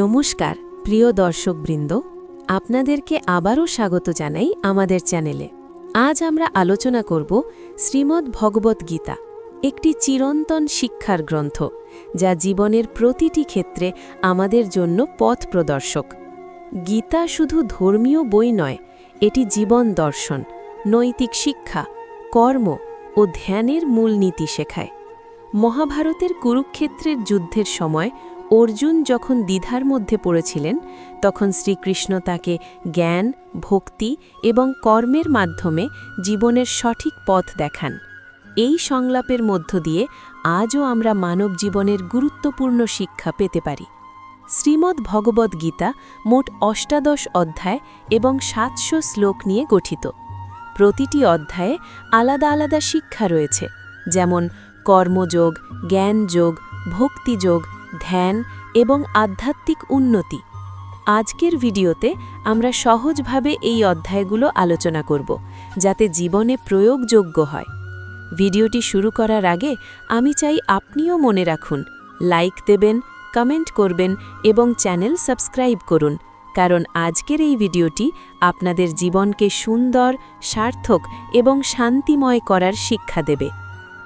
নমস্কার, প্রিয় দর্শকবৃন্দ। আপনাদেরকে আবারও স্বাগত জানাই আমাদের চ্যানেলে। আজ আমরা আলোচনা করব শ্রীমদ্ ভগবত গীতা, একটি চিরন্তন শিক্ষার গ্রন্থ, যা জীবনের প্রতিটি ক্ষেত্রে আমাদের জন্য পথ প্রদর্শক। গীতা শুধু ধর্মীয় বই নয়, এটি জীবন দর্শন, নৈতিক শিক্ষা, কর্ম ও ধ্যানের মূলনীতি শেখায়। মহাভারতের কুরুক্ষেত্রের যুদ্ধের সময় অর্জুন যখন দ্বিধার মধ্যে পড়েছিলেন, তখন শ্রীকৃষ্ণ তাকে জ্ঞান, ভক্তি এবং কর্মের মাধ্যমে জীবনের সঠিক পথ দেখান। এই সংলাপের মধ্য দিয়ে আজও আমরা মানব জীবনের গুরুত্বপূর্ণ শিক্ষা পেতে পারি। শ্রীমদ্ ভগবদ্ গীতা মোট অষ্টাদশ অধ্যায় এবং সাতশো শ্লোক নিয়ে গঠিত। প্রতিটি অধ্যায়ে আলাদা আলাদা শিক্ষা রয়েছে, যেমন কর্মযোগ, জ্ঞানযোগ, ভক্তিযোগ ধ্যান এবং আধ্যাত্মিক উন্নতি। আজকের ভিডিওতে আমরা সহজভাবে এই অধ্যায়গুলো আলোচনা করব, যাতে জীবনে প্রয়োগযোগ্য হয়। ভিডিওটি শুরু করার আগে আমি চাই আপনিও মনে রাখুন, লাইক দেবেন, কমেন্ট করবেন এবং চ্যানেল সাবস্ক্রাইব করুন, কারণ আজকের এই ভিডিওটি আপনাদের জীবনকে সুন্দর, সার্থক এবং শান্তিময় করার শিক্ষা দেবে।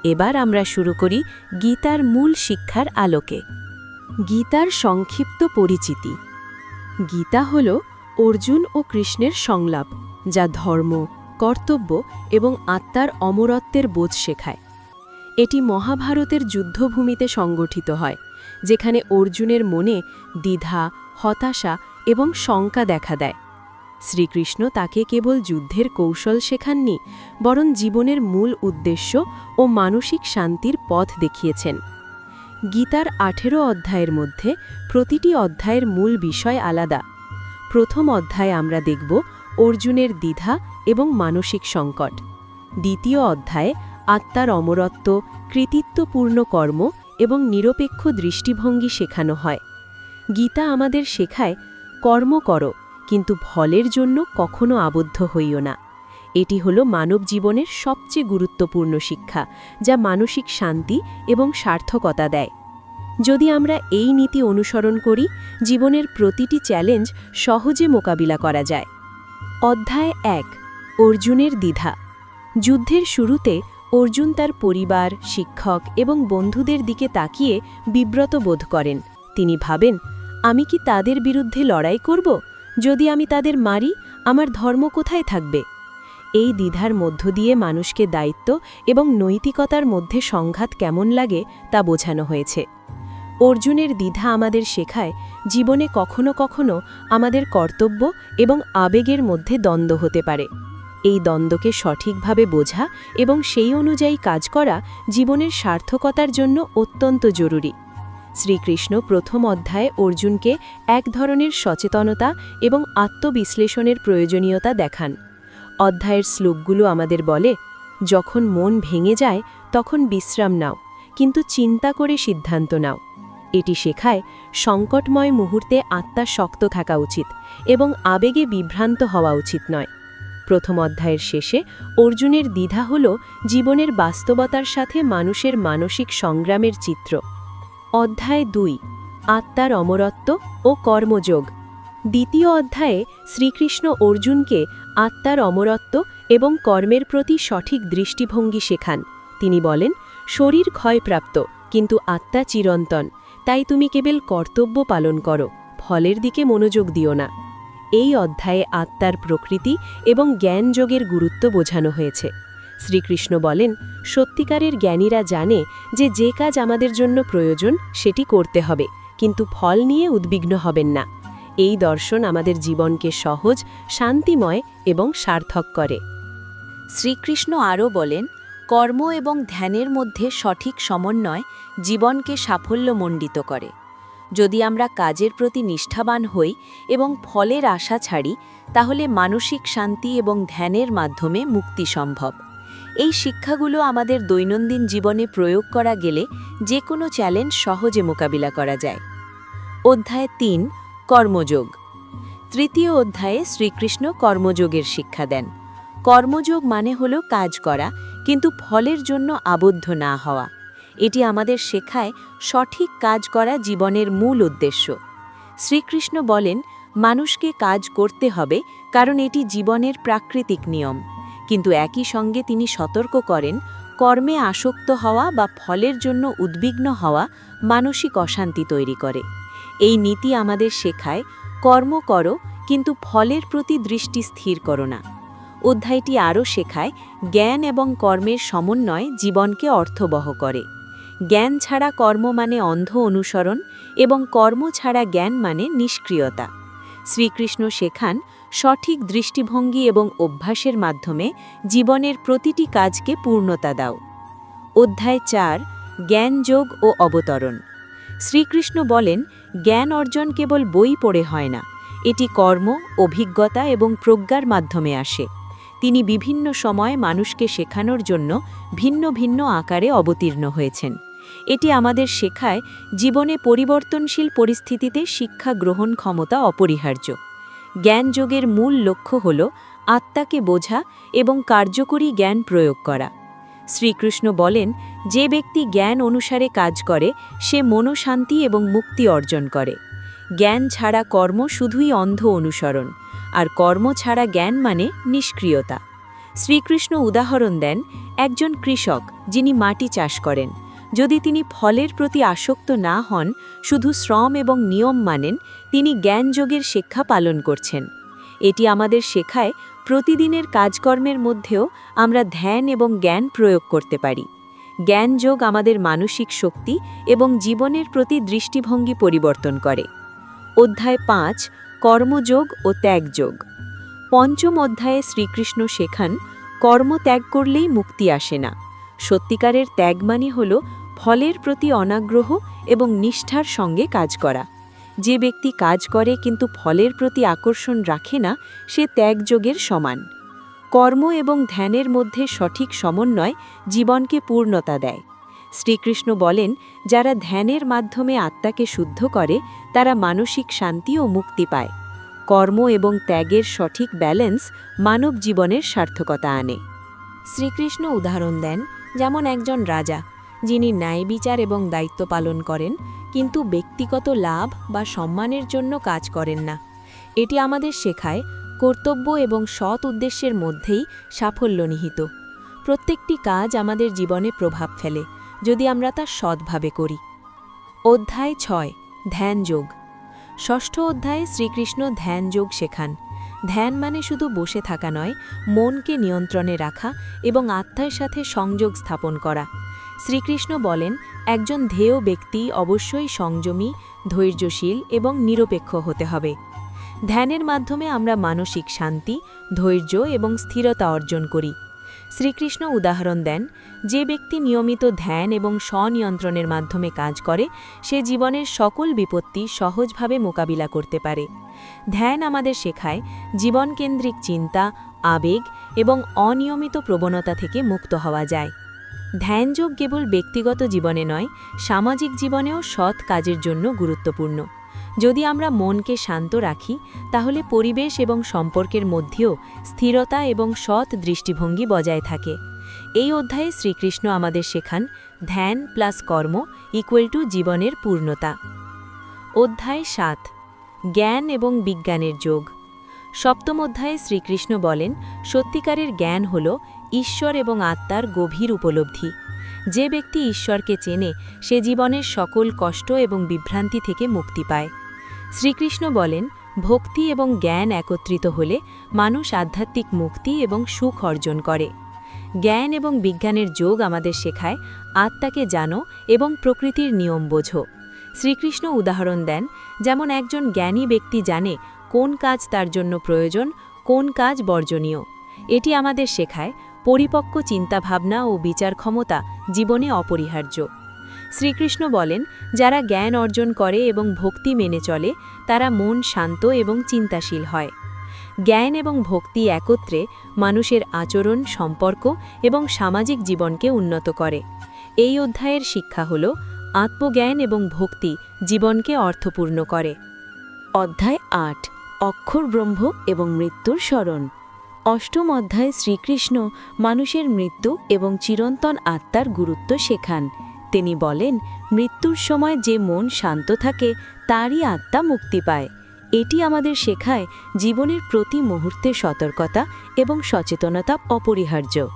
এবার আমরা শুরু করি গীতার মূল শিক্ষার আলোকে। গীতার সংক্ষিপ্ত পরিচিতি। গীতা হল অর্জুন ও কৃষ্ণের সংলাপ, যা ধর্ম, কর্তব্য এবং আত্মার অমরত্বের বোধ শেখায়। এটি মহাভারতের যুদ্ধভূমিতে সংগঠিত হয়, যেখানে অর্জুনের মনে দ্বিধা, হতাশা এবং শঙ্কা দেখা দেয়। শ্রীকৃষ্ণ তাকে কেবল যুদ্ধের কৌশল শেখাননি, বরং জীবনের মূল উদ্দেশ্য ও মানসিক শান্তির পথ দেখিয়েছেন। গীতার আঠেরো অধ্যায়ের মধ্যে প্রতিটি অধ্যায়ের মূল বিষয় আলাদা। প্রথম অধ্যায়ে আমরা দেখব অর্জুনের দ্বিধা এবং মানসিক সংকট। দ্বিতীয় অধ্যায়ে আত্মার অমরত্ব, কৃতিত্বপূর্ণ কর্ম এবং নিরপেক্ষ দৃষ্টিভঙ্গি শেখানো হয়। গীতা আমাদের শেখায়, কর্ম করো, কিন্তু ফলের জন্য কখনো আবদ্ধ হইও না। এটি হল মানব জীবনের সবচেয়ে গুরুত্বপূর্ণ শিক্ষা, যা মানসিক শান্তি এবং সার্থকতা দেয়। যদি আমরা এই নীতি অনুসরণ করি, জীবনের প্রতিটি চ্যালেঞ্জ সহজে মোকাবিলা করা যায়। অধ্যায় এক, অর্জুনের দ্বিধা। যুদ্ধের শুরুতে অর্জুন তার পরিবার, শিক্ষক এবং বন্ধুদের দিকে তাকিয়ে বিব্রত বোধ করেন। তিনি ভাবেন, আমি কি তাদের বিরুদ্ধে লড়াই করব? যদি আমি তাদের মারি, আমার ধর্ম কোথায় থাকবে? এই দ্বিধার মধ্য দিয়ে মানুষকে দায়িত্ব এবং নৈতিকতার মধ্যে সংঘাত কেমন লাগে তা বোঝানো হয়েছে। অর্জুনের দ্বিধা আমাদের শেখায় জীবনে কখনো কখনো আমাদের কর্তব্য এবং আবেগের মধ্যে দ্বন্দ্ব হতে পারে। এই দ্বন্দ্বকে সঠিকভাবে বোঝা এবং সেই অনুযায়ী কাজ করা জীবনের সার্থকতার জন্য অত্যন্ত জরুরি। শ্রীকৃষ্ণ প্রথম অধ্যায়ে অর্জুনকে এক ধরনের সচেতনতা এবং আত্মবিশ্লেষণের প্রয়োজনীয়তা দেখান। অধ্যায়ের শ্লোকগুলো আমাদের বলে, যখন মন ভেঙে যায়, তখন বিশ্রাম নাও, কিন্তু চিন্তা করে সিদ্ধান্ত নাও। এটি শেখায় সংকটময় মুহূর্তে আত্মা শক্ত থাকা উচিত এবং আবেগে বিভ্রান্ত হওয়া উচিত নয়। প্রথম অধ্যায়ের শেষে অর্জুনের দ্বিধা হল জীবনের বাস্তবতার সাথে মানুষের মানসিক সংগ্রামের চিত্র। অধ্যায় দুই, আত্মার অমরত্ব ও কর্মযোগ। দ্বিতীয় অধ্যায়ে শ্রীকৃষ্ণ অর্জুনকে আত্মার অমরত্ব এবং কর্মের প্রতি সঠিক দৃষ্টিভঙ্গি শেখান। তিনি বলেন, শরীর ক্ষয়প্রাপ্ত, কিন্তু আত্মা চিরন্তন। তাই তুমি কেবল কর্তব্য পালন করো, ফলের দিকে মনোযোগ দিও না। এই অধ্যায়ে আত্মার প্রকৃতি এবং জ্ঞানযোগের গুরুত্ব বোঝানো হয়েছে। শ্রীকৃষ্ণ বলেন, সত্যিকারের জ্ঞানীরা জানে যে যে কাজ আমাদের জন্য প্রয়োজন, সেটি করতে হবে, কিন্তু ফল নিয়ে উদ্বিগ্ন হবেন না। এই দর্শন আমাদের জীবনকে সহজ, শান্তিময় এবং সার্থক করে। শ্রীকৃষ্ণ আরও বলেন কর্ম এবং ধ্যানের মধ্যে সঠিক সমন্বয় জীবনকে সাফল্যমণ্ডিত করে। যদি আমরা কাজের প্রতি নিষ্ঠাবান হই এবং ফলের আশা ছাড়ি, তাহলে মানসিক শান্তি এবং ধ্যানের মাধ্যমে মুক্তি সম্ভব। এই শিক্ষাগুলো আমাদের দৈনন্দিন জীবনে প্রয়োগ করা গেলে যে কোনো চ্যালেঞ্জ সহজে মোকাবিলা করা যায়। অধ্যায় তিন, কর্মযোগ। তৃতীয় অধ্যায়ে শ্রীকৃষ্ণ কর্মযোগের শিক্ষা দেন। কর্মযোগ মানে হল কাজ করা, কিন্তু ফলের জন্য আবদ্ধ না হওয়া। এটি আমাদের শেখায় সঠিক কাজ করা জীবনের মূল উদ্দেশ্য। শ্রীকৃষ্ণ বলেন, মানুষকে কাজ করতে হবে, কারণ এটি জীবনের প্রাকৃতিক নিয়ম। কিন্তু একই সঙ্গে তিনি সতর্ক করেন, কর্মে আসক্ত হওয়া বা ফলের জন্য উদ্বিগ্ন হওয়া মানসিক অশান্তি তৈরি করে। এই নীতি আমাদের শেখায়, কর্ম করো, কিন্তু ফলের প্রতি দৃষ্টি স্থির করো না। অধ্যায়টি আরও শেখায়, জ্ঞান এবং কর্মের সমন্বয় জীবনকে অর্থবহ করে। জ্ঞান ছাড়া কর্ম মানে অন্ধ অনুসরণ এবং কর্ম ছাড়া জ্ঞান মানে নিষ্ক্রিয়তা। শ্রীকৃষ্ণ শেখান সঠিক দৃষ্টিভঙ্গি এবং অভ্যাসের মাধ্যমে জীবনের প্রতিটি কাজকে পূর্ণতা দাও। অধ্যায় চার জ্ঞানযোগ ও অবতরণ। শ্রীকৃষ্ণ বলেন, জ্ঞান অর্জন কেবল বই পড়ে হয় না, এটি কর্ম, অভিজ্ঞতা এবং প্রজ্ঞার মাধ্যমে আসে। তিনি বিভিন্ন সময় মানুষকে শেখানোর জন্য ভিন্ন ভিন্ন আকারে অবতীর্ণ হয়েছেন। এটি আমাদের শেখায় জীবনে পরিবর্তনশীল পরিস্থিতিতে শিক্ষা গ্রহণ ক্ষমতা অপরিহার্য। জ্ঞানযোগের মূল লক্ষ্য হল আত্মাকে বোঝা এবং কার্যকরী জ্ঞান প্রয়োগ করা। শ্রীকৃষ্ণ বলেন, যে ব্যক্তি জ্ঞান অনুসারে কাজ করে, সে মনোশান্তি এবং মুক্তি অর্জন করে। জ্ঞান ছাড়া কর্ম শুধুই অন্ধ অনুসরণ। আর কর্ম ছাড়া জ্ঞান মানে নিষ্ক্রিয়তা। শ্রীকৃষ্ণ উদাহরণ দেন একজন কৃষক যিনি মাটি চাষ করেন। যদি তিনি ফলের প্রতি আসক্ত না হন, শুধু শ্রম এবং নিয়ম মানেন, তিনি জ্ঞানযোগের শিক্ষা পালন করছেন। এটি আমাদের শেখায় প্রতিদিনের কাজকর্মের মধ্যেও আমরা ধ্যান এবং জ্ঞান প্রয়োগ করতে পারি। জ্ঞানযোগ আমাদের মানসিক শক্তি এবং জীবনের প্রতি দৃষ্টিভঙ্গি পরিবর্তন করে। অধ্যায় পাঁচ কর্মযোগ ও ত্যাগযোগ। পঞ্চম অধ্যায়ে শ্রীকৃষ্ণ শেখান, কর্ম ত্যাগ করলেই মুক্তি আসে না। সত্যিকারের ত্যাগ মানে হল ফলের প্রতি অনাগ্রহ এবং নিষ্ঠার সঙ্গে কাজ করা। যে ব্যক্তি কাজ করে কিন্তু ফলের প্রতি আকর্ষণ রাখে না, সে ত্যাগযোগের সমান। কর্ম এবং ধ্যানের মধ্যে সঠিক সমন্বয় জীবনকে পূর্ণতা দেয়। শ্রীকৃষ্ণ বলেন, যারা ধ্যানের মাধ্যমে আত্মাকে শুদ্ধ করে, তারা মানসিক শান্তি ও মুক্তি পায়। কর্ম এবং ত্যাগের সঠিক ব্যালেন্স মানব জীবনের সার্থকতা আনে। শ্রীকৃষ্ণ উদাহরণ দেন যেমন একজন রাজা, যিনি ন্যায় বিচার এবং দায়িত্ব পালন করেন, কিন্তু ব্যক্তিগত লাভ বা সম্মানের জন্য কাজ করেন না। এটি আমাদের শেখায় কর্তব্য এবং সৎ উদ্দেশ্যের মধ্যেই সাফল্য নিহিত। প্রত্যেকটি কাজ আমাদের জীবনে প্রভাব ফেলে। যদি আমরা তা সৎভাবে করি। অধ্যায় ছয়, ধ্যানযোগ। ষষ্ঠ অধ্যায়ে শ্রীকৃষ্ণ ধ্যানযোগ শেখান। ধ্যান মানে শুধু বসে থাকা নয়, মনকে নিয়ন্ত্রণে রাখা এবং আত্মার সাথে সংযোগ স্থাপন করা। শ্রীকৃষ্ণ বলেন, একজন ধেয় ব্যক্তি অবশ্যই সংযমী, ধৈর্যশীল এবং নিরপেক্ষ হতে হবে। ধ্যানের মাধ্যমে আমরা মানসিক শান্তি, ধৈর্য এবং স্থিরতা অর্জন করি। শ্রীকৃষ্ণ উদাহরণ দেন, যে ব্যক্তি নিয়মিত ধ্যান এবং স্বনিয়ন্ত্রণের মাধ্যমে কাজ করে, সে জীবনের সকল বিপত্তি সহজভাবে মোকাবিলা করতে পারে। ধ্যান আমাদের শেখায় জীবনকেন্দ্রিক চিন্তা, আবেগ এবং অনিয়মিত প্রবণতা থেকে মুক্ত হওয়া যায়। ধ্যানযোগ কেবল ব্যক্তিগত জীবনে নয়, সামাজিক জীবনেও সৎ কাজের জন্য গুরুত্বপূর্ণ। যদি আমরা মনকে শান্ত রাখি, তাহলে পরিবেশ এবং সম্পর্কের মধ্যেও স্থিরতা এবং সৎ দৃষ্টিভঙ্গি বজায় থাকে। এই অধ্যায়ে শ্রীকৃষ্ণ আমাদের শেখান, ধ্যান প্লাস কর্ম ইকুয়াল টু জীবনের পূর্ণতা। অধ্যায় সাত, জ্ঞান এবং বিজ্ঞানের যোগ। সপ্তম অধ্যায়ে শ্রীকৃষ্ণ বলেন, সত্যিকারের জ্ঞান হল ঈশ্বর এবং আত্মার গভীর উপলব্ধি। যে ব্যক্তি ঈশ্বরকে চেনে, সে জীবনের সকল কষ্ট এবং বিভ্রান্তি থেকে মুক্তি পায়। শ্রীকৃষ্ণ বলেন, ভক্তি এবং জ্ঞান একত্রিত হলে মানুষ আধ্যাত্মিক মুক্তি এবং সুখ অর্জন করে। জ্ঞান এবং বিজ্ঞানের যোগ আমাদের শেখায়, আত্মাকে জানো এবং প্রকৃতির নিয়ম বোঝো। শ্রীকৃষ্ণ উদাহরণ দেন, যেমন একজন জ্ঞানী ব্যক্তি জানে কোন কাজ তার জন্য প্রয়োজন, কোন কাজ বর্জনীয়। এটি আমাদের শেখায় পরিপক্ক চিন্তাভাবনা ও বিচার ক্ষমতা জীবনে অপরিহার্য। শ্রীকৃষ্ণ বলেন, যারা জ্ঞান অর্জন করে এবং ভক্তি মেনে চলে, তারা মন শান্ত এবং চিন্তাশীল হয়। জ্ঞান এবং ভক্তি একত্রে মানুষের আচরণ, সম্পর্ক এবং সামাজিক জীবনকে উন্নত করে। এই অধ্যায়ের শিক্ষা হল, আত্মজ্ঞান এবং ভক্তি জীবনকে অর্থপূর্ণ করে। অধ্যায় আট, অক্ষর ব্রহ্ম এবং মৃত্যুর স্মরণ। অষ্টম অধ্যায়ে শ্রীকৃষ্ণ মানুষের মৃত্যু এবং চিরন্তন আত্মার গুরুত্ব শেখান। তিনি বলেন, মৃত্যুর সময় যে মন শান্ত থাকে, তারই আত্মা মুক্তি পায়। এটি আমাদের শেখায় জীবনের প্রতি মুহূর্তে সতর্কতা এবং সচেতনতা অপরিহার্য।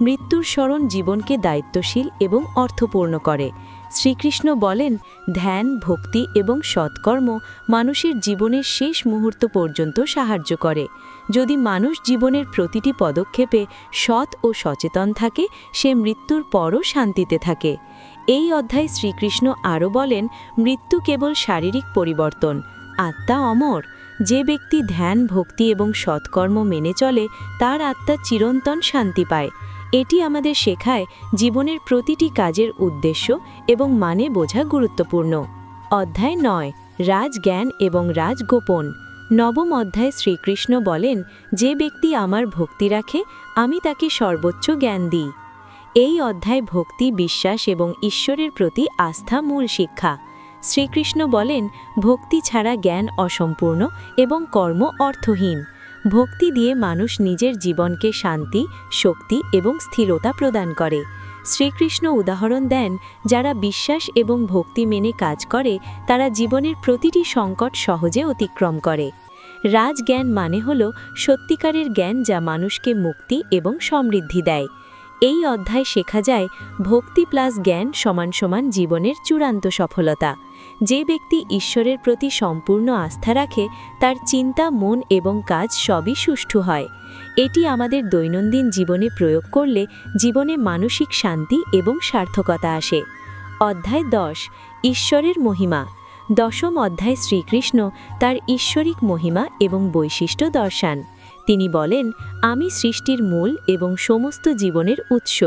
মৃত্যুর স্মরণ জীবনকে দায়িত্বশীল এবং অর্থপূর্ণ করে। শ্রীকৃষ্ণ বলেন, ধ্যান, ভক্তি এবং সৎকর্ম মানুষের জীবনের শেষ মুহূর্ত পর্যন্ত সাহায্য করে। যদি মানুষ জীবনের প্রতিটি পদক্ষেপে সৎ ও সচেতন থাকে, সে মৃত্যুর পরও শান্তিতে থাকে। এই অধ্যায় শ্রীকৃষ্ণ আরও বলেন, মৃত্যু কেবল শারীরিক পরিবর্তন, আত্মা অমর। যে ব্যক্তি ধ্যান, ভক্তি এবং সৎকর্ম মেনে চলে, তার আত্মা চিরন্তন শান্তি পায়। এটি আমাদের শেখায় জীবনের প্রতিটি কাজের উদ্দেশ্য এবং মানে বোঝা গুরুত্বপূর্ণ। অধ্যায় নয়, রাজজ্ঞান এবং রাজগোপন। নবম অধ্যায় শ্রীকৃষ্ণ বলেন, যে ব্যক্তি আমার ভক্তি রাখে, আমি তাকে সর্বোচ্চ জ্ঞান দিই। এই অধ্যায় ভক্তি, বিশ্বাস এবং ঈশ্বরের প্রতি আস্থা মূল শিক্ষা। শ্রীকৃষ্ণ বলেন, ভক্তি ছাড়া জ্ঞান অসম্পূর্ণ এবং কর্ম অর্থহীন। ভক্তি দিয়ে মানুষ নিজের জীবনকে শান্তি, শক্তি এবং স্থিরতা প্রদান করে। শ্রীকৃষ্ণ উদাহরণ দেন, যারা বিশ্বাস এবং ভক্তি মেনে কাজ করে, তারা জীবনের প্রতিটি সংকট সহজে অতিক্রম করে। রাজজ্ঞান মানে হল সত্যিকারের জ্ঞান যা মানুষকে মুক্তি এবং সমৃদ্ধি দেয়। এই অধ্যায় শেখা যায় ভক্তি প্লাস জ্ঞান সমান সমান জীবনের চূড়ান্ত সফলতা। যে ব্যক্তি ঈশ্বরের প্রতি সম্পূর্ণ আস্থা রাখে, তার চিন্তা, মন এবং কাজ সবই সুষ্ঠু হয়। এটি আমাদের দৈনন্দিন জীবনে প্রয়োগ করলে জীবনে মানসিক শান্তি এবং সার্থকতা আসে। অধ্যায় দশ, ঈশ্বরের মহিমা। দশম অধ্যায় শ্রীকৃষ্ণ তার ঈশ্বরিক মহিমা এবং বৈশিষ্ট্য দর্শান। তিনি বলেন, আমি সৃষ্টির মূল এবং সমস্ত জীবনের উৎস।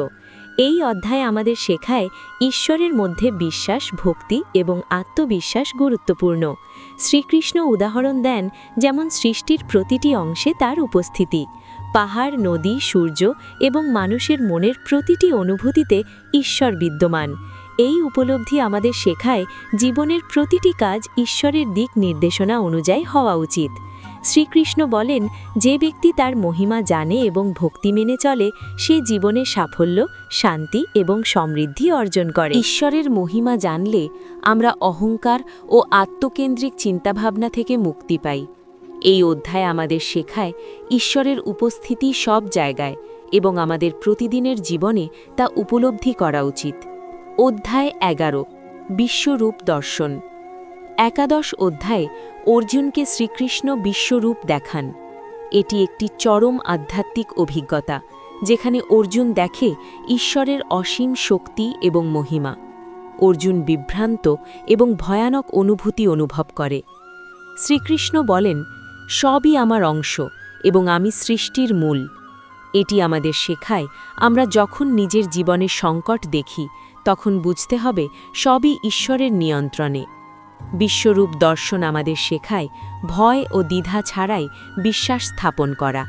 এই অধ্যায় আমাদের শেখায় ঈশ্বরের মধ্যে বিশ্বাস, ভক্তি এবং আত্মবিশ্বাস গুরুত্বপূর্ণ। শ্রীকৃষ্ণ উদাহরণ দেন যেমন সৃষ্টির প্রতিটি অংশে তার উপস্থিতি। পাহাড়, নদী, সূর্য এবং মানুষের মনের প্রতিটি অনুভূতিতে ঈশ্বর বিদ্যমান। এই উপলব্ধি আমাদের শেখায় জীবনের প্রতিটি কাজ ঈশ্বরের দিক নির্দেশনা অনুযায়ী হওয়া উচিত। শ্রীকৃষ্ণ বলেন, যে ব্যক্তি তার মহিমা জানে এবং ভক্তি মেনে চলে, সে জীবনে সাফল্য, শান্তি এবং সমৃদ্ধি অর্জন করে। ঈশ্বরের মহিমা জানলে আমরা অহংকার ও আত্মকেন্দ্রিক চিন্তাভাবনা থেকে মুক্তি পাই। এই অধ্যায় আমাদের শেখায় ঈশ্বরের উপস্থিতি সব জায়গায় এবং আমাদের প্রতিদিনের জীবনে তা উপলব্ধি করা উচিত। অধ্যায় এগারো, বিশ্বরূপ দর্শন। একাদশ অধ্যায়ে অর্জুনকে শ্রীকৃষ্ণ বিশ্বরূপ দেখান। এটি একটি চরম আধ্যাত্মিক অভিজ্ঞতা, যেখানে অর্জুন দেখে ঈশ্বরের অসীম শক্তি এবং মহিমা। অর্জুন বিভ্রান্ত এবং ভয়ানক অনুভূতি অনুভব করে। শ্রীকৃষ্ণ বলেন, সবই আমার অংশ এবং আমি সৃষ্টির মূল। এটি আমাদের শেখায় আমরা যখন নিজের জীবনে সংকট দেখি, তখন বুঝতে হবে সবই ঈশ্বরের নিয়ন্ত্রণে। বিশ্বরূপ দর্শন আমাদের শেখায়, ভয় ও দ্বিধা ছাড়াই বিশ্বাস স্থাপন করা।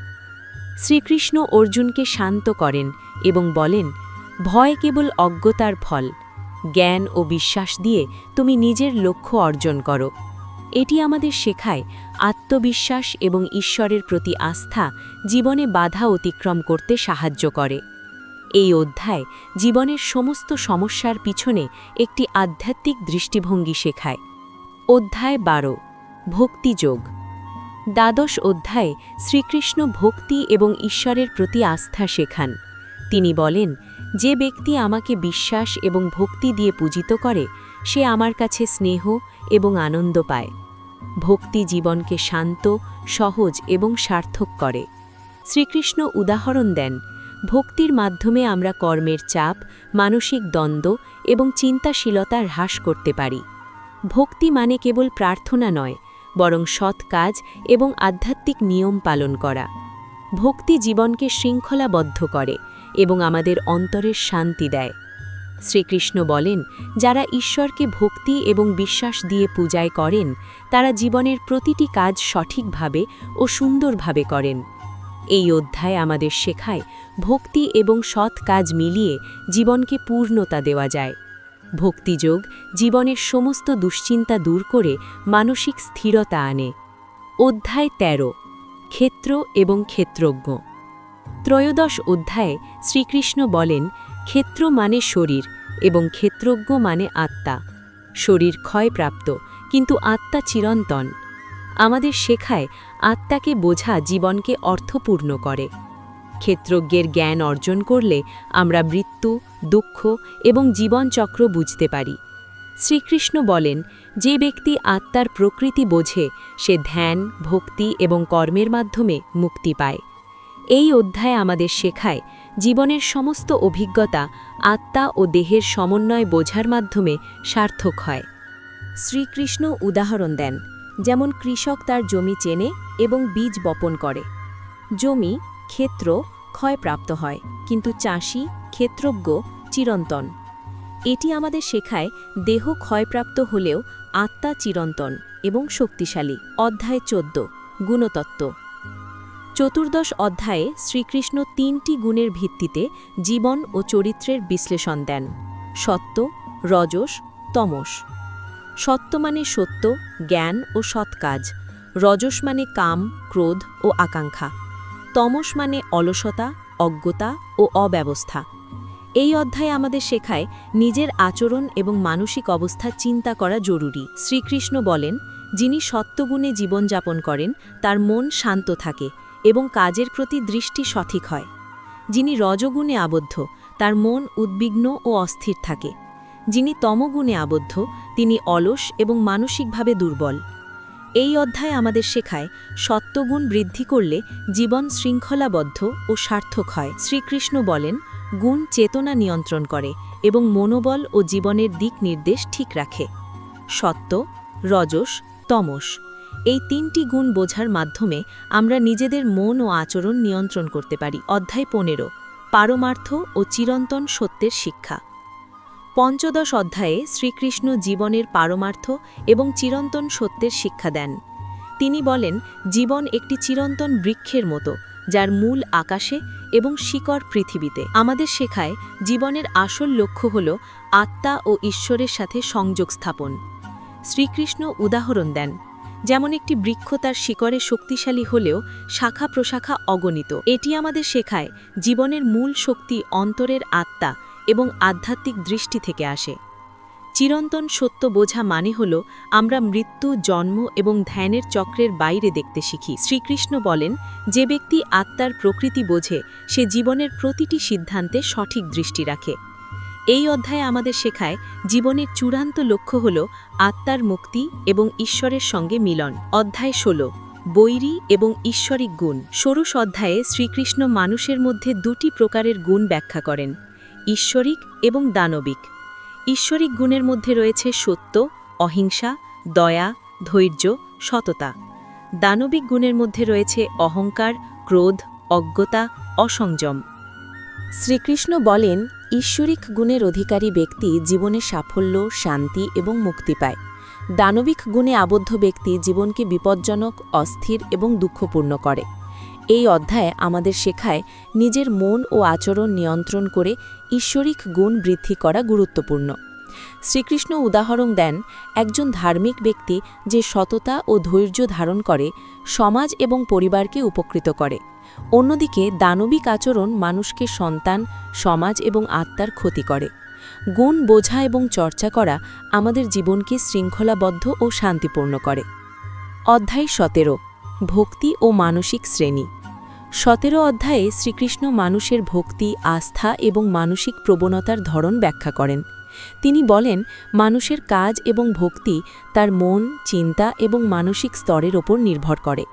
শ্রীকৃষ্ণ অর্জুনকে শান্ত করেন এবং বলেন, ভয় কেবল অজ্ঞতার ফল। জ্ঞান ও বিশ্বাস দিয়ে তুমি নিজের লক্ষ্য অর্জন করো। এটি আমাদের শেখায় আত্মবিশ্বাস এবং ঈশ্বরের প্রতি আস্থা জীবনে বাধা অতিক্রম করতে সাহায্য করে। এই অধ্যায় জীবনের সমস্ত সমস্যার পিছনে একটি আধ্যাত্মিক দৃষ্টিভঙ্গি শেখায়। অধ্যায় বারো ভক্তিযোগ দ্বাদশ অধ্যায়ে শ্রীকৃষ্ণ ভক্তি এবং ঈশ্বরের প্রতি আস্থা শেখান। তিনি বলেন, যে ব্যক্তি আমাকে বিশ্বাস এবং ভক্তি দিয়ে পূজিত করে, সে আমার কাছে স্নেহ এবং আনন্দ পায়। ভক্তি জীবনকে শান্ত, সহজ এবং সার্থক করে। শ্রীকৃষ্ণ উদাহরণ দেন, ভক্তির মাধ্যমে আমরা কর্মের চাপ, মানসিক দ্বন্দ্ব এবং চিন্তাশীলতা হ্রাস করতে পারি। ভক্তি মানে কেবল প্রার্থনা নয়, বরং সৎ কাজ এবং আধ্যাত্মিক নিয়ম পালন করা। ভক্তি জীবনকে শৃঙ্খলাবদ্ধ করে এবং আমাদের অন্তরের শান্তি দেয়। শ্রীকৃষ্ণ বলেন, যারা ঈশ্বরকে ভক্তি এবং বিশ্বাস দিয়ে পূজায় করেন, তারা জীবনের প্রতিটি কাজ সঠিকভাবে ও সুন্দরভাবে করেন। এই অধ্যায় আমাদের শেখায় ভক্তি এবং সৎ কাজ মিলিয়ে জীবনকে পূর্ণতা দেওয়া যায়। ভক্তিযোগ জীবনের সমস্ত দুশ্চিন্তা দূর করে মানসিক স্থিরতা আনে। অধ্যায় ১৩ ক্ষেত্র এবং ক্ষেত্রজ্ঞ। ত্রয়োদশ অধ্যায়ে শ্রীকৃষ্ণ বলেন, ক্ষেত্র মানে শরীর এবং ক্ষেত্রজ্ঞ মানে আত্মা। শরীর ক্ষয়প্রাপ্ত, কিন্তু আত্মা চিরন্তন। আমাদের শেখায় আত্মাকে বোঝা জীবনকে অর্থপূর্ণ করে। ক্ষেত্রজ্ঞের জ্ঞান অর্জন করলে আমরা মৃত্যু দুঃখ এবং জীবনচক্র বুঝতে পারি। শ্রীকৃষ্ণ বলেন, যে ব্যক্তি আত্মার প্রকৃতি বোঝে, সে ধ্যান, ভক্তি এবং কর্মের মাধ্যমে মুক্তি পায়। এই অধ্যায় আমাদের শেখায় জীবনের সমস্ত অভিজ্ঞতা আত্মা ও দেহের সমন্বয় বোঝার মাধ্যমে সার্থক হয়। শ্রীকৃষ্ণ উদাহরণ দেন, যেমন কৃষক তার জমি চেনে এবং বীজ বপন করে। জমি, ক্ষেত্র ক্ষয়প্রাপ্ত হয়, কিন্তু চাষি, ক্ষেত্রজ্ঞ চিরন্তন। এটি আমাদের শেখায় দেহ ক্ষয়প্রাপ্ত হলেও আত্মা চিরন্তন এবং শক্তিশালী। অধ্যায় চোদ্দ, গুণতত্ত্ব। চতুর্দশ অধ্যায়ে শ্রীকৃষ্ণ তিনটি গুণের ভিত্তিতে জীবন ও চরিত্রের বিশ্লেষণ দেন। সত্য, রজস, তমস। সত্য মানে সত্য, জ্ঞান ও সৎ কাজ। রজস মানে কাম, ক্রোধ ও আকাঙ্ক্ষা। তমস মানে অলসতা, অজ্ঞতা ও অব্যবস্থা। এই অধ্যায়ে আমাদের শেখায় নিজের আচরণ এবং মানসিক অবস্থা চিন্তা করা জরুরি। শ্রীকৃষ্ণ বলেন, যিনি সত্যগুণে জীবনযাপন করেন, তার মন শান্ত থাকে এবং কাজের প্রতি দৃষ্টি সঠিক হয়। যিনি রজগুণে আবদ্ধ, তার মন উদ্বিগ্ন ও অস্থির থাকে। যিনি তমগুণে আবদ্ধ, তিনি অলস এবং মানসিকভাবে দুর্বল। এই অধ্যায় আমাদের শেখায় সত্যগুণ বৃদ্ধি করলে জীবন শৃঙ্খলাবদ্ধ ও সার্থক হয়। শ্রীকৃষ্ণ বলেন, গুণ চেতনা নিয়ন্ত্রণ করে এবং মনোবল ও জীবনের দিক নির্দেশ ঠিক রাখে। সত্য রজস, তমস এই তিনটি গুণ বোঝার মাধ্যমে আমরা নিজেদের মন ও আচরণ নিয়ন্ত্রণ করতে পারি। অধ্যায় পনেরো পারমার্থ ও চিরন্তন সত্যের শিক্ষা। পঞ্চদশ অধ্যায়ে শ্রীকৃষ্ণ জীবনের পারমার্থ এবং চিরন্তন সত্যের শিক্ষা দেন। তিনি বলেন, জীবন একটি চিরন্তন বৃক্ষের মতো, যার মূল আকাশে এবং শিকড় পৃথিবীতে। আমাদের শেখায়, জীবনের আসল লক্ষ্য হল আত্মা ও ঈশ্বরের সাথে সংযোগ স্থাপন। শ্রীকৃষ্ণ উদাহরণ দেন, যেমন একটি বৃক্ষ তার শিকড়ে শক্তিশালী হলেও শাখা প্রশাখা অগণিত। এটি আমাদের শেখায়, জীবনের মূল শক্তি অন্তরের আত্মা এবং আধ্যাত্মিক দৃষ্টি থেকে আসে। চিরন্তন সত্য বোঝা মানে হল, আমরা মৃত্যু, জন্ম এবং ধ্যানের চক্রের বাইরে দেখতে শিখি। শ্রীকৃষ্ণ বলেন, যে ব্যক্তি আত্মার প্রকৃতি বোঝে, সে জীবনের প্রতিটি সিদ্ধান্তে সঠিক দৃষ্টি রাখে। এই অধ্যায়ে আমাদের শেখায়, জীবনের চূড়ান্ত লক্ষ্য হল আত্মার মুক্তি এবং ঈশ্বরের সঙ্গে মিলন। অধ্যায় ষোলো, বৈরী এবং ঈশ্বরিক গুণ। ষোড়শ অধ্যায়ে শ্রীকৃষ্ণ মানুষের মধ্যে দুটি প্রকারের গুণ ব্যাখ্যা করেন। ঈশ্বরিক এবং দানবিক। ঈশ্বরিক গুণের মধ্যে রয়েছে সত্য, অহিংসা, দয়া, ধৈর্য, সততা। দানবিক গুণের মধ্যে রয়েছে অহংকার, ক্রোধ, অজ্ঞতা, অসংযম। শ্রীকৃষ্ণ বলেন, ঈশ্বরিক গুণের অধিকারী ব্যক্তি জীবনে সাফল্য, শান্তি এবং মুক্তি পায়। দানবিক গুণে আবদ্ধ ব্যক্তি জীবনকে বিপজ্জনক, অস্থির এবং দুঃখপূর্ণ করে। এই অধ্যায় আমাদের শেখায় নিজের মন ও আচরণ নিয়ন্ত্রণ করে ঈশ্বরিক গুণ বৃদ্ধি করা গুরুত্বপূর্ণ। শ্রীকৃষ্ণ উদাহরণ দেন একজন ধার্মিক ব্যক্তি যে সততা ও ধৈর্য ধারণ করে, সমাজ এবং পরিবারকে উপকৃত করে। অন্যদিকে দানবিক আচরণ মানুষকে সন্তান, সমাজ এবং আত্মার ক্ষতি করে। গুণ বোঝা এবং চর্চা করা আমাদের জীবনকে শৃঙ্খলাবদ্ধ ও শান্তিপূর্ণ করে। অধ্যায় সতেরো, ভক্তি ও মানসিক শ্রেণি। সতেরো অধ্যায়ে শ্রীকৃষ্ণ মানুষের ভক্তি, আস্থা এবং মানসিক প্রবণতার ধরন ব্যাখ্যা করেন। তিনি বলেন, মানুষের কাজ এবং ভক্তি তার মন, চিন্তা এবং মানসিক স্তরের ওপর নির্ভর করে।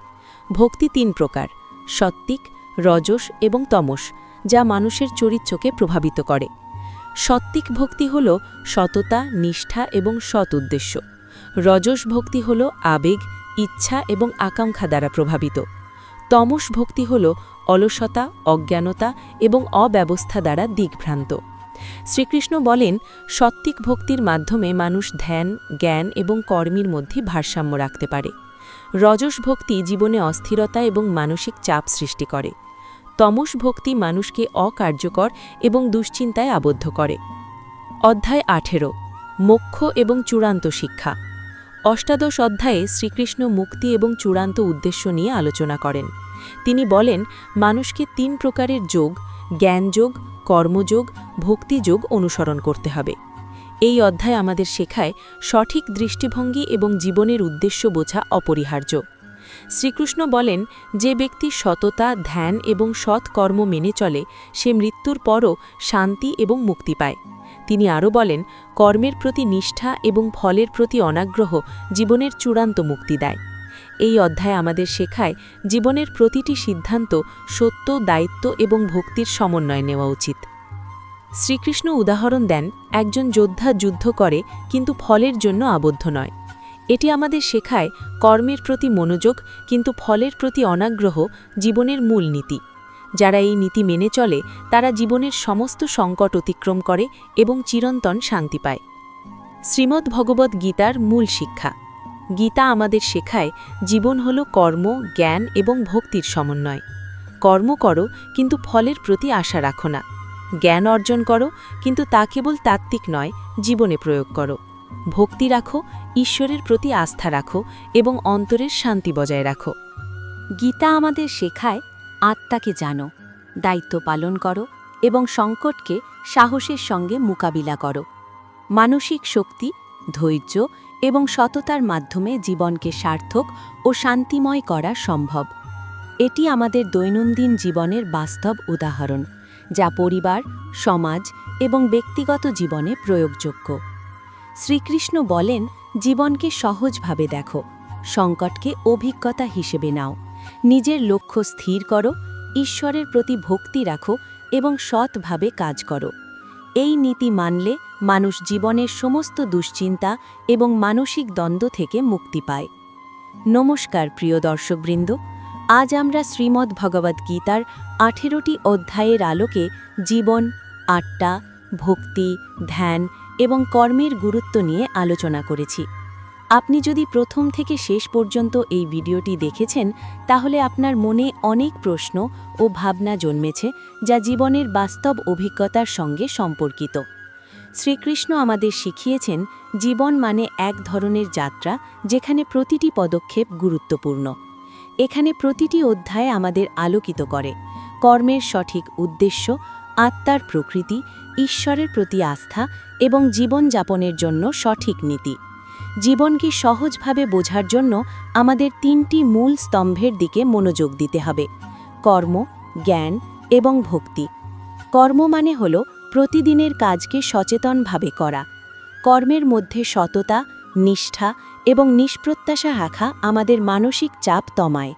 ভক্তি তিন প্রকার, সত্ত্বিক, রজস এবং তমস, যা মানুষের চরিত্রকে প্রভাবিত করে। সত্ত্বিক ভক্তি হল সততা, নিষ্ঠা এবং সৎ উদ্দেশ্য। রজস ভক্তি হল আবেগ, ইচ্ছা এবং আকাঙ্ক্ষা দ্বারা প্রভাবিত। তমস ভক্তি হল অলসতা, অজ্ঞানতা এবং অব্যবস্থা দ্বারা দিগ্ভ্রান্ত। শ্রীকৃষ্ণ বলেন, সত্ত্বিক ভক্তির মাধ্যমে মানুষ ধ্যান, জ্ঞান এবং কর্মীর মধ্যে ভারসাম্য রাখতে পারে। রজস ভক্তি জীবনে অস্থিরতা এবং মানসিক চাপ সৃষ্টি করে। তমস ভক্তি মানুষকে অকার্যকর এবং দুশ্চিন্তায় আবদ্ধ করে। অধ্যায় আঠেরো, মোক্ষ এবং চূড়ান্ত শিক্ষা। অষ্টাদশ অধ্যায়ে শ্রীকৃষ্ণ মুক্তি এবং চূড়ান্ত উদ্দেশ্য নিয়ে আলোচনা করেন। তিনি বলেন, মানুষকে তিন প্রকারের যোগ, জ্ঞানযোগ, কর্মযোগ, ভক্তিযোগ অনুসরণ করতে হবে। এই অধ্যায় আমাদের শেখায় সঠিক দৃষ্টিভঙ্গি এবং জীবনের উদ্দেশ্য বোঝা অপরিহার্য। শ্রীকৃষ্ণ বলেন, যে ব্যক্তি সততা, ধ্যান এবং সৎ কর্ম মেনে চলে, সে মৃত্যুর পরও শান্তি এবং মুক্তি পায়। তিনি আরও বলেন, কর্মের প্রতি নিষ্ঠা এবং ফলের প্রতি অনাগ্রহ জীবনের চূড়ান্ত মুক্তি দেয়। এই অধ্যায় আমাদের শেখায় জীবনের প্রতিটি সিদ্ধান্ত সত্য, দায়িত্ব এবং ভক্তির সমন্বয় নেওয়া উচিত। শ্রীকৃষ্ণ উদাহরণ দেন, একজন যোদ্ধা যুদ্ধ করে কিন্তু ফলের জন্য আবদ্ধ নয়। এটি আমাদের শেখায় কর্মের প্রতি মনোযোগ কিন্তু ফলের প্রতি অনাগ্রহ জীবনের মূল নীতি। যারা এই নীতি মেনে চলে, তারা জীবনের সমস্ত সংকট অতিক্রম করে এবং চিরন্তন শান্তি পায়। শ্রীমদ্ ভগবত গীতার মূল শিক্ষা। গীতা আমাদের শেখায়, জীবন হল কর্ম, জ্ঞান এবং ভক্তির সমন্বয়। কর্ম করো, কিন্তু ফলের প্রতি আশা রাখো না। জ্ঞান অর্জন করো, কিন্তু তা কেবল তাত্ত্বিক নয়, জীবনে প্রয়োগ করো। ভক্তি রাখো, ঈশ্বরের প্রতি আস্থা রাখো এবং অন্তরের শান্তি বজায় রাখো। গীতা আমাদের শেখায় আত্মাকে জানো, দায়িত্ব পালন করো এবং সংকটকে সাহসের সঙ্গে মোকাবিলা করো। মানসিক শক্তি, ধৈর্য এবং সততার মাধ্যমে জীবনকে সার্থক ও শান্তিময় করা সম্ভব। এটি আমাদের দৈনন্দিন জীবনের বাস্তব উদাহরণ, যা পরিবার, সমাজ এবং ব্যক্তিগত জীবনে প্রয়োগযোগ্য। শ্রীকৃষ্ণ বলেন, জীবনকে সহজভাবে দেখো, সংকটকে অভিজ্ঞতা হিসেবে নাও। নিজের লক্ষ্য স্থির করো, ঈশ্বরের প্রতি ভক্তি রাখো এবং সৎভাবে কাজ করো। এই নীতি মানলে মানুষ জীবনের সমস্ত দুশ্চিন্তা এবং মানসিক দ্বন্দ্ব থেকে মুক্তি পায়। নমস্কার প্রিয় দর্শকবৃন্দ, আজ আমরা শ্রীমদ্ ভগবদ্ গীতার আঠেরোটি অধ্যায়ের আলোকে জীবন আট্টা ভক্তি, ধ্যান এবং কর্মের গুরুত্ব নিয়ে আলোচনা করেছি। আপনি যদি প্রথম থেকে শেষ পর্যন্ত এই ভিডিওটি দেখেছেন, তাহলে আপনার মনে অনেক প্রশ্ন ও ভাবনা জন্মেছে যা জীবনের বাস্তব অভিজ্ঞতার সঙ্গে সম্পর্কিত। শ্রীকৃষ্ণ আমাদের শিখিয়েছেন, জীবন মানে এক ধরনের যাত্রা যেখানে প্রতিটি পদক্ষেপ গুরুত্বপূর্ণ। এখানে প্রতিটি অধ্যায় আমাদের আলোকিত করে। কর্মের সঠিক উদ্দেশ্য, আত্মার প্রকৃতি, ঈশ্বরের প্রতি আস্থা এবং জীবনযাপনের জন্য সঠিক নীতি। জীবনকে সহজভাবে বোঝার জন্য আমাদের তিনটি মূল স্তম্ভের দিকে মনোযোগ দিতে হবে। কর্ম, জ্ঞান এবং ভক্তি। কর্ম মানে হল প্রতিদিনের কাজকে সচেতনভাবে করা। কর্মের মধ্যে সততা, নিষ্ঠা এবং নিষ্প্রত্যাশা রাখা আমাদের মানসিক চাপ তমায়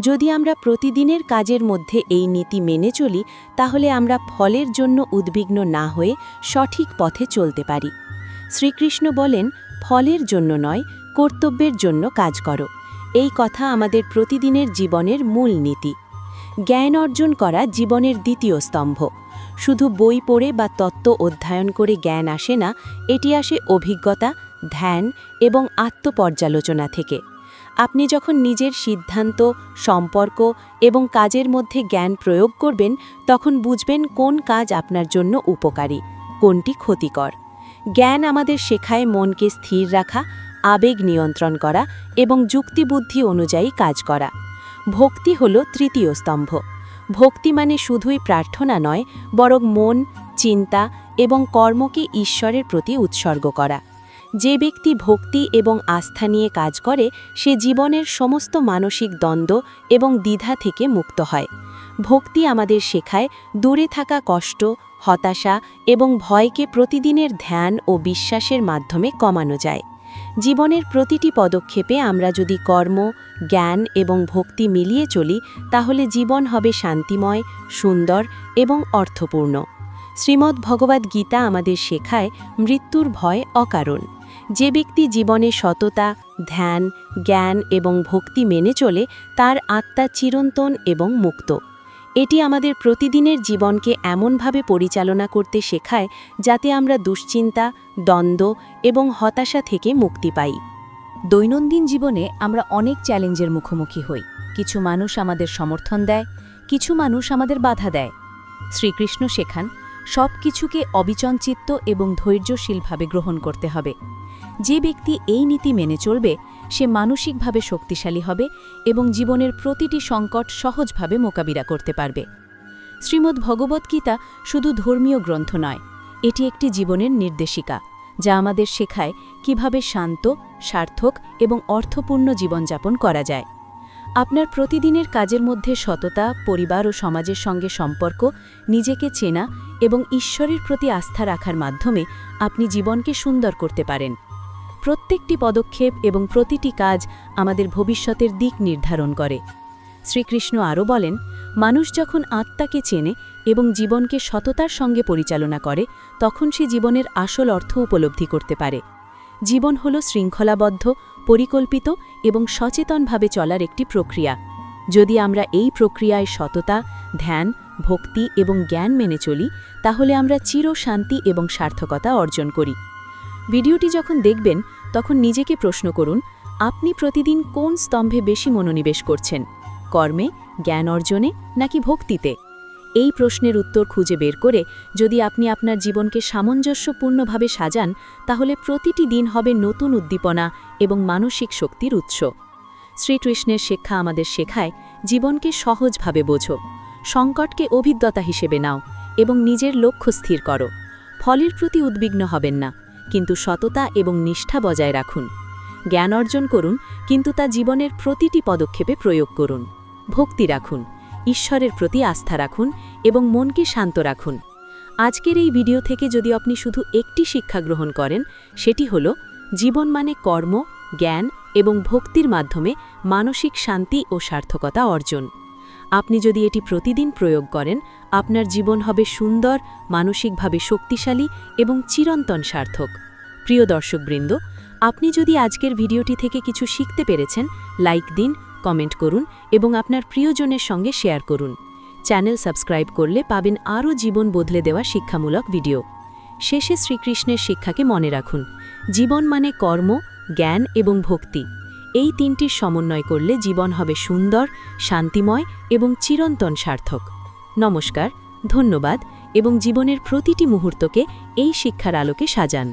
যদি আমরা প্রতিদিনের কাজের মধ্যে এই নীতি মেনে চলি, তাহলে আমরা ফলের জন্য উদ্বিগ্ন না হয়ে সঠিক পথে চলতে পারি। শ্রীকৃষ্ণ বলেন ফলের জন্য নয়, কর্তব্যের জন্য কাজ করো। এই কথা আমাদের প্রতিদিনের জীবনের মূল নীতি। জ্ঞান অর্জন করা জীবনের দ্বিতীয় স্তম্ভ। শুধু বই পড়ে বা তত্ত্ব অধ্যয়ন করে জ্ঞান আসে না, এটি আসে অভিজ্ঞতা, ধ্যান এবং আত্মপর্যালোচনা থেকে। আপনি যখন নিজের সিদ্ধান্ত, সম্পর্ক এবং কাজের মধ্যে জ্ঞান প্রয়োগ করবেন, তখন বুঝবেন কোন কাজ আপনার জন্য উপকারী, কোনটি ক্ষতিকর। জ্ঞান আমাদের শেখায় মনকে স্থির রাখা, আবেগ নিয়ন্ত্রণ করা এবং যুক্তিবুদ্ধি অনুযায়ী কাজ করা। ভক্তি হল তৃতীয় স্তম্ভ। ভক্তি মানে শুধুই প্রার্থনা নয়, বরং মন, চিন্তা এবং কর্মকে ঈশ্বরের প্রতি উৎসর্গ করা। যে ব্যক্তি ভক্তি এবং আস্থা নিয়ে কাজ করে, সে জীবনের সমস্ত মানসিক দ্বন্দ্ব এবং দ্বিধা থেকে মুক্ত হয়। ভক্তি আমাদের শেখায় দূরে থাকা কষ্ট, হতাশা এবং ভয়কে প্রতিদিনের ধ্যান ও বিশ্বাসের মাধ্যমে কমানো যায়। জীবনের প্রতিটি পদক্ষেপে আমরা যদি কর্ম, জ্ঞান এবং ভক্তি মিলিয়ে চলি, তাহলে জীবন হবে শান্তিময়, সুন্দর এবং অর্থপূর্ণ। শ্রীমদ্ ভগবদ্ গীতা আমাদের শেখায় মৃত্যুর ভয় অকারণ। যে ব্যক্তি জীবনে সততা, ধ্যান, জ্ঞান এবং ভক্তি মেনে চলে, তার আত্মা চিরন্তন এবং মুক্ত। এটি আমাদের প্রতিদিনের জীবনকে এমনভাবে পরিচালনা করতে শেখায় যাতে আমরা দুশ্চিন্তা, দ্বন্দ্ব এবং হতাশা থেকে মুক্তি পাই। দৈনন্দিন জীবনে আমরা অনেক চ্যালেঞ্জের মুখোমুখি হই। কিছু মানুষ আমাদের সমর্থন দেয়, কিছু মানুষ আমাদের বাধা দেয়। শ্রীকৃষ্ণ শেখান সব কিছুকে অবিচঞ্চিত্ত এবং ধৈর্যশীলভাবে গ্রহণ করতে হবে। যে ব্যক্তি এই নীতি মেনে চলবে সে মানসিকভাবে শক্তিশালী হবে এবং জীবনের প্রতিটি সংকট সহজভাবে মোকাবিলা করতে পারবে। শ্রীমদ্ ভগবদ্গীতা শুধু ধর্মীয় গ্রন্থ নয়, এটি একটি জীবনের নির্দেশিকা, যা আমাদের শেখায় কীভাবে শান্ত, সার্থক এবং অর্থপূর্ণ জীবনযাপন করা যায়। আপনার প্রতিদিনের কাজের মধ্যে সততা, পরিবার ও সমাজের সঙ্গে সম্পর্ক, নিজেকে চেনা এবং ঈশ্বরের প্রতি আস্থা রাখার মাধ্যমে আপনি জীবনকে সুন্দর করতে পারেন। প্রত্যেকটি পদক্ষেপ এবং প্রতিটি কাজ আমাদের ভবিষ্যতের দিক নির্ধারণ করে। শ্রীকৃষ্ণ আরও বলেন, মানুষ যখন আত্মাকে চেনে এবং জীবনকে সততার সঙ্গে পরিচালনা করে, তখন সে জীবনের আসল অর্থ উপলব্ধি করতে পারে। জীবন হল শৃঙ্খলাবদ্ধ, পরিকল্পিত এবং সচেতনভাবে চলার একটি প্রক্রিয়া। যদি আমরা এই প্রক্রিয়ায় সততা, ধ্যান, ভক্তি এবং জ্ঞান মেনে চলি, তাহলে আমরা চির শান্তি এবং সার্থকতা অর্জন করি। ভিডিওটি যখন দেখবেন, তখন নিজেকে প্রশ্ন করুন, আপনি প্রতিদিন কোন স্তম্ভে বেশি মনোনিবেশ করছেন? কর্মে, জ্ঞান অর্জনে, নাকি ভক্তিতে? এই প্রশ্নের উত্তর খুঁজে বের করে যদি আপনি আপনার জীবনকে সামঞ্জস্যপূর্ণভাবে সাজান, তাহলে প্রতিটি দিন হবে নতুন উদ্দীপনা এবং মানসিক শক্তির উৎস। শ্রীকৃষ্ণের শিক্ষা আমাদের শেখায়, জীবনকে সহজভাবে বোঝো। সংকটকে অভিজ্ঞতা হিসেবে নাও এবং নিজের লক্ষ্য স্থির করো। ফলের প্রতি উদ্বিগ্ন হবেন না। কিন্তু সততা এবং নিষ্ঠা বজায় রাখুন। জ্ঞান অর্জন করুন, কিন্তু তা জীবনের প্রতিটি পদক্ষেপে প্রয়োগ করুন। ভক্তি রাখুন, ঈশ্বরের প্রতি আস্থা রাখুন এবং মনকে শান্ত রাখুন। আজকের এই ভিডিও থেকে যদি আপনি শুধু একটি শিক্ষা গ্রহণ করেন, সেটি হল, জীবন মানে কর্ম, জ্ঞান এবং ভক্তির মাধ্যমে মানসিক শান্তি ও সার্থকতা অর্জন। আপনি যদি এটি প্রতিদিন প্রয়োগ করেন, আপনার জীবন হবে সুন্দর, মানসিকভাবে শক্তিশালী এবং চিরন্তন সার্থক। প্রিয় দর্শকবৃন্দ, আপনি যদি আজকের ভিডিওটি থেকে কিছু শিখতে পেরেছেন, লাইক দিন, কমেন্ট করুন এবং আপনার প্রিয়জনের সঙ্গে শেয়ার করুন। চ্যানেল সাবস্ক্রাইব করলে পাবেন আরও জীবন বদলে দেওয়া শিক্ষামূলক ভিডিও। শেষে শ্রীকৃষ্ণের শিক্ষাকে মনে রাখুন। জীবন মানে কর্ম, জ্ঞান এবং ভক্তি। এই তিনটির সমন্বয় করলে জীবন হবে সুন্দর, শান্তিময় এবং চিরন্তন সার্থক। নমস্কার, ধন্যবাদ এবং জীবনের প্রতিটি মুহূর্তকে এই শিক্ষার আলোকে সাজান।